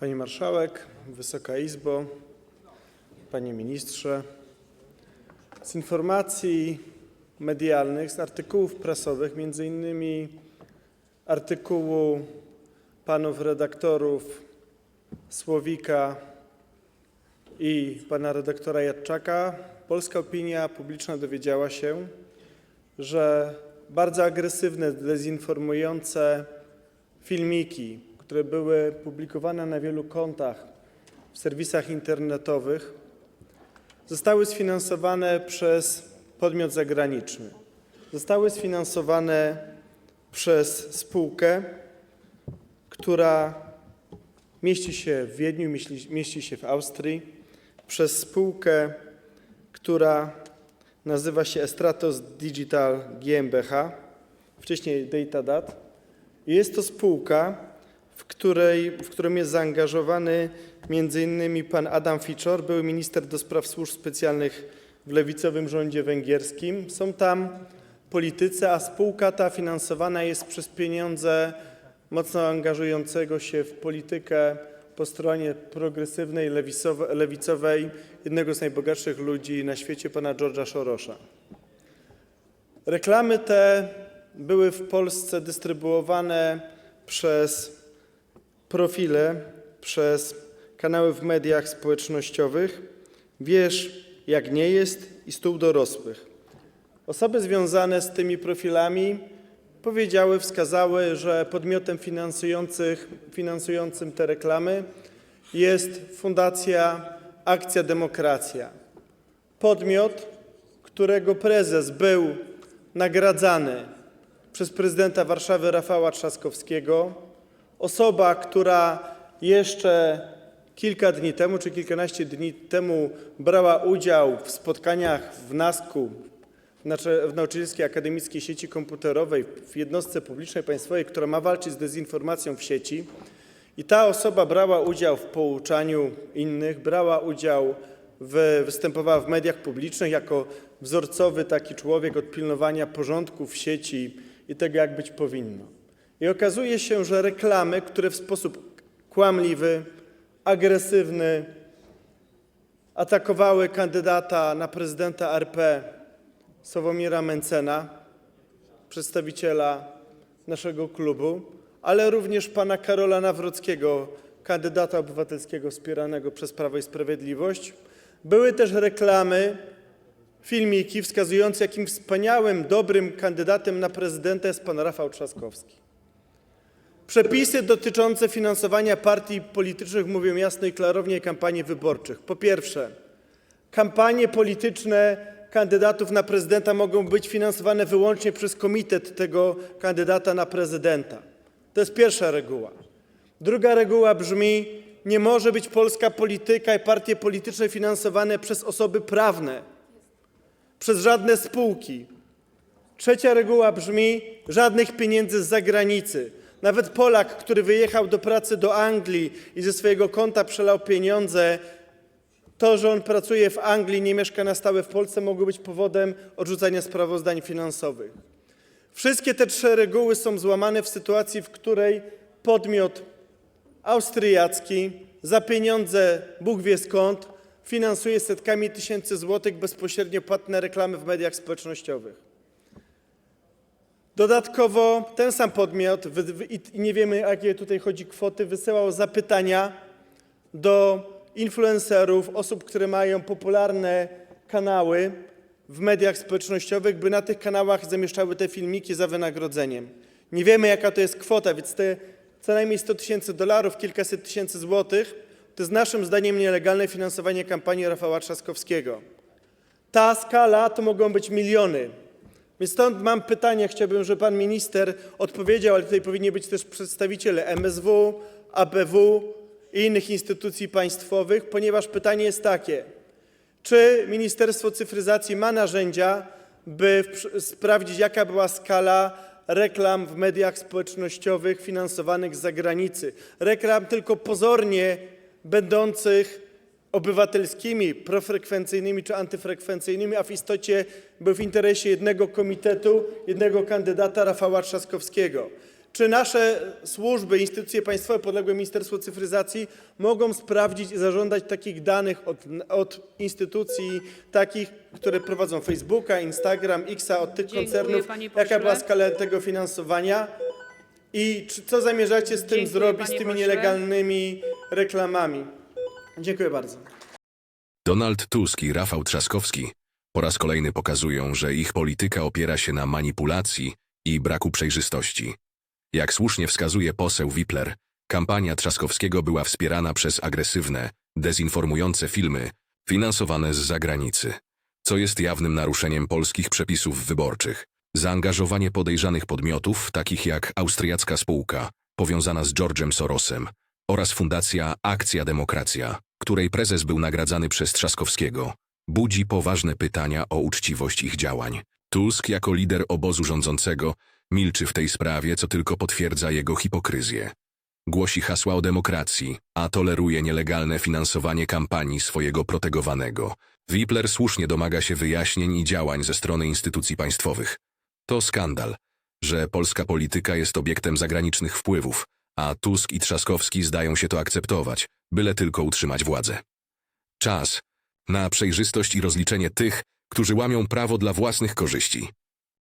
Pani Marszałek, Wysoka Izbo, Panie Ministrze. Z informacji medialnych, z artykułów prasowych, innymi artykułu panów redaktorów Słowika i pana redaktora Jadczaka, polska opinia publiczna dowiedziała się, że bardzo agresywne, dezinformujące filmiki, które były publikowane na wielu kontach w serwisach internetowych, zostały sfinansowane przez podmiot zagraniczny. Zostały sfinansowane przez spółkę, która mieści się w Wiedniu, mieści, się w Austrii, przez spółkę, która nazywa się Estratos Digital GmbH, wcześniej Datadat. Jest to spółka, w, którą jest zaangażowany m.in. pan Adam Ficzor, były minister do spraw służb specjalnych w lewicowym rządzie węgierskim. Są tam politycy, a spółka ta finansowana jest przez pieniądze mocno angażującego się w politykę po stronie progresywnej, lewicowe- lewicowej, jednego z najbogatszych ludzi na świecie, pana George'a Sorosza. Reklamy te były w Polsce dystrybuowane przez profile, przez kanały w mediach społecznościowych. Wiesz, jak nie jest i stół dorosłych. Osoby związane z tymi profilami powiedziały, wskazały, że podmiotem finansującym te reklamy jest Fundacja Akcja Demokracja. Podmiot, którego prezes był nagradzany przez prezydenta Warszawy Rafała Trzaskowskiego, osoba, która jeszcze kilka dni temu czy kilkanaście dni temu brała udział w spotkaniach w NASK-u, w Nauczycielskiej Akademickiej Sieci Komputerowej, w jednostce publicznej państwowej, która ma walczyć z dezinformacją w sieci. I ta osoba brała udział w pouczaniu innych, występowała w mediach publicznych jako wzorcowy taki człowiek od pilnowania porządku w sieci i tego, jak być powinno. I okazuje się, że reklamy, które w sposób kłamliwy, agresywny atakowały kandydata na prezydenta RP Sławomira Mencena, przedstawiciela naszego klubu, ale również pana Karola Nawrockiego, kandydata obywatelskiego wspieranego przez Prawo i Sprawiedliwość. Były też reklamy, filmiki wskazujące, jakim wspaniałym, dobrym kandydatem na prezydenta jest pan Rafał Trzaskowski. Przepisy dotyczące finansowania partii politycznych mówią jasno i klarownie kampanii wyborczych. Po pierwsze, kampanie polityczne kandydatów na prezydenta mogą być finansowane wyłącznie przez komitet tego kandydata na prezydenta. To jest pierwsza reguła. Druga reguła brzmi: nie może być polska polityka i partie polityczne finansowane przez osoby prawne, przez żadne spółki. Trzecia reguła brzmi: żadnych pieniędzy z zagranicy. Nawet Polak, który wyjechał do pracy do Anglii i ze swojego konta przelał pieniądze, to, że on pracuje w Anglii, nie mieszka na stałe w Polsce, mogło być powodem odrzucania sprawozdań finansowych. Wszystkie te trzy reguły są złamane w sytuacji, w której podmiot austriacki za pieniądze Bóg wie skąd finansuje setkami tysięcy złotych bezpośrednio płatne reklamy w mediach społecznościowych. Dodatkowo ten sam podmiot, i nie wiemy jakie tutaj chodzi kwoty, wysyłał zapytania do influencerów, osób, które mają popularne kanały w mediach społecznościowych, by na tych kanałach zamieszczały te filmiki za wynagrodzeniem. Nie wiemy jaka to jest kwota, więc te co najmniej 100 tysięcy dolarów, kilkaset tysięcy złotych, to jest naszym zdaniem nielegalne finansowanie kampanii Rafała Trzaskowskiego. Ta skala to mogą być miliony. Więc stąd mam pytanie, chciałbym, żeby pan minister odpowiedział, ale tutaj powinni być też przedstawiciele MSW, ABW i innych instytucji państwowych, ponieważ pytanie jest takie, czy Ministerstwo Cyfryzacji ma narzędzia, by sprawdzić, jaka była skala reklam w mediach społecznościowych finansowanych z zagranicy? Reklam tylko pozornie będących obywatelskimi, profrekwencyjnymi czy antyfrekwencyjnymi, a w istocie był w interesie jednego komitetu, jednego kandydata Rafała Trzaskowskiego. Czy nasze służby, instytucje państwowe podległe Ministerstwu Cyfryzacji mogą sprawdzić i zażądać takich danych od, od instytucji takich, które prowadzą Facebooka, Instagram, Xa, od tych Dziękuję, koncernów? panie Jaka pośle. była skala tego finansowania? I czy, co zamierzacie z tym Dziękuję, zrobić, z panie tymi pośle. nielegalnymi reklamami? Dziękuję bardzo. Donald Tusk i Rafał Trzaskowski po raz kolejny pokazują, że ich polityka opiera się na manipulacji i braku przejrzystości. Jak słusznie wskazuje poseł Wipler, kampania Trzaskowskiego była wspierana przez agresywne, dezinformujące filmy finansowane z zagranicy, co jest jawnym naruszeniem polskich przepisów wyborczych. Zaangażowanie podejrzanych podmiotów, takich jak austriacka spółka powiązana z George'em Sorosem oraz Fundacja Akcja Demokracja, której prezes był nagradzany przez Trzaskowskiego, budzi poważne pytania o uczciwość ich działań. Tusk, jako lider obozu rządzącego, milczy w tej sprawie, co tylko potwierdza jego hipokryzję. Głosi hasła o demokracji, a toleruje nielegalne finansowanie kampanii swojego protegowanego. Wipler słusznie domaga się wyjaśnień i działań ze strony instytucji państwowych. To skandal, że polska polityka jest obiektem zagranicznych wpływów, a Tusk i Trzaskowski zdają się to akceptować, byle tylko utrzymać władzę. Czas na przejrzystość i rozliczenie tych, którzy łamią prawo dla własnych korzyści.